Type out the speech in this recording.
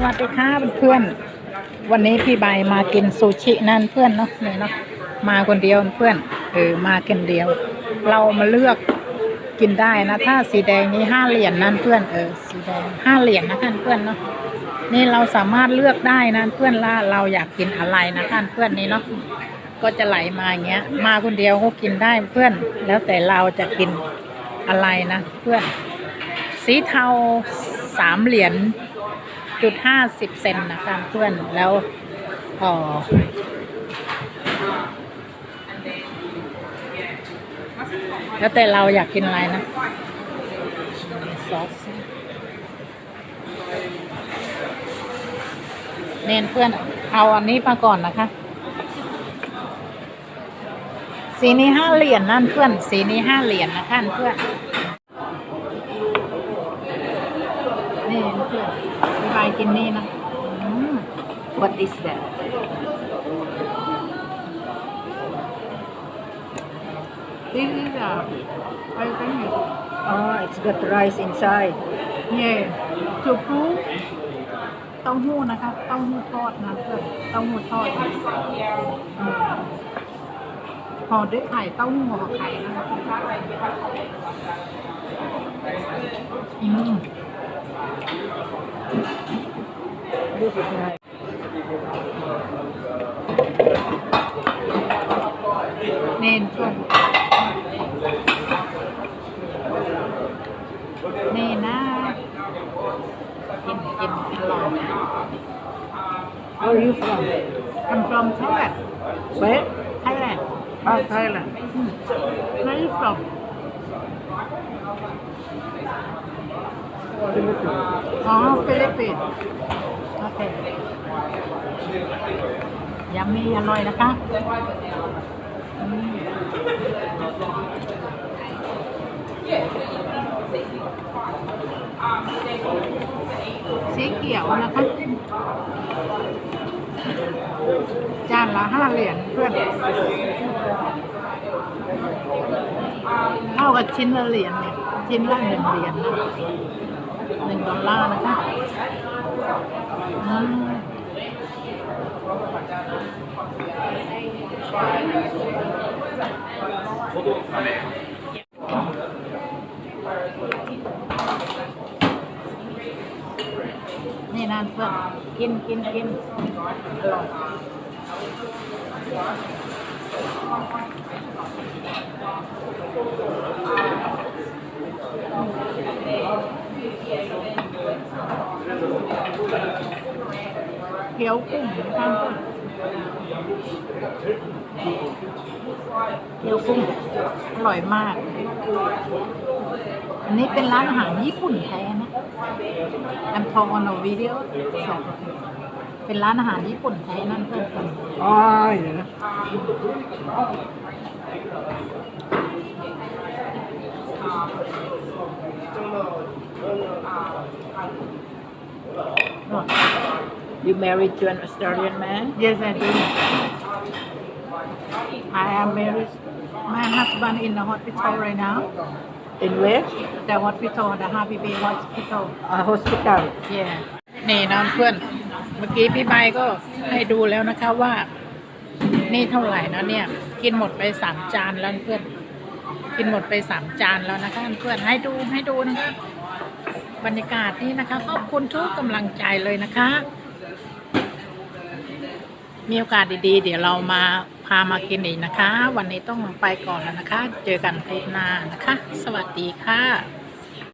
สวัสดีค่ะเพื่อนๆวันนี้พี่ใบมากินซูชินั่นเพื่อนเนาะเนี่ยเนาะมาคนเดียวเพื่อนเออมาคนเดียว เรามาเลือกกินได้นะ ถ้าสีแดงนี้ห้าเหรียญนั่นเพื่อนเออสีแดงห้าเหรียญนะท่านเพื่อนเนาะนี่เราสามารถเลือกได้นะเพื่อนล่าเราอยากกินอะไรนะท่านเพื่อนนี่เนาะก็จะไหลมาอย่างเงี้ย มาคนเดียวก็กินได้เพื่อน แล้วแต่เราจะกินอะไรนะเพื่อน สีเทาสามเหรียญ จุดห้าสิบเซนนะคะเพื่อนแล้วเออแล้วแต่เราอยากกินอะไรนะซอสเน้นเพื่อนเอาอันนี้มาก่อนนะคะ สีนี้ห้าเหรียญนั่นเพื่อน สีนี้ห้าเหรียญนะคะเพื่อน นี่เพื่อนพี่บายกินนี่นะอืม What is that? this is a I think it Oh, it's got rice inside. yeah จุปูเต้าหู้นะคะเต้าหู้ทอดนะเพื่อนเต้าหู้ทอดอืมห่อด้วยไข่เต้าหู้ห่อไข่นะคะอืม เน้นเพื่อนนี่นะกินกินอร่อย Where are you from? I'm from Thailand Where? Thailand Oh, Thailand. Hmm. Where are you from Philippines. อ๋อฟิลิปปินส์ โอเคยำมีอร่อยนะคะสีเขียวนะคะจานละห้าเหรียญเพื่อนเท่ากับชิ้นละเหรียญเนี่ยชิ้นละหนึ่งเหรียญนะ หนึ่งดอลลาร์นะคะนี่นานเพื่อนกินกินกินอร่อย เกี๊ยวกุ้งข้างกุ้งเกี๊ยวกุ้งอร่อยมาก อันนี้เป็นร้านอาหารญี่ปุ่นแท้นะแอมทองอนวิดีโอสองเป็นร้านอาหารญี่ปุ่นแท้นั่นเพื่อน Oh, yeah. You married to an Australian man? Yes, I do. I am married. My husband in the hospital right now. In where? The hospital, the Happy Bay Hospital. A hospital. Yeah. นี่น้องเพื่อน เมื่อกี้พี่ใบก็ให้ดูแล้วนะคะว่า นี่เท่าไหร่นะเนี่ย กินหมดไปสามจานแล้วเพื่อน กินหมดไปสามจานแล้วนะคะเพื่อน ให้ดูให้ดูนะคะ บรรยากาศนี่นะคะ ขอบคุณทุกกำลังใจเลยนะคะ มีโอกาสดีๆ เดี๋ยวเรามาพามากินอีกนะคะ วันนี้ต้องไปก่อนแล้วนะคะ เจอกันคลิปหน้านะคะ สวัสดีค่ะ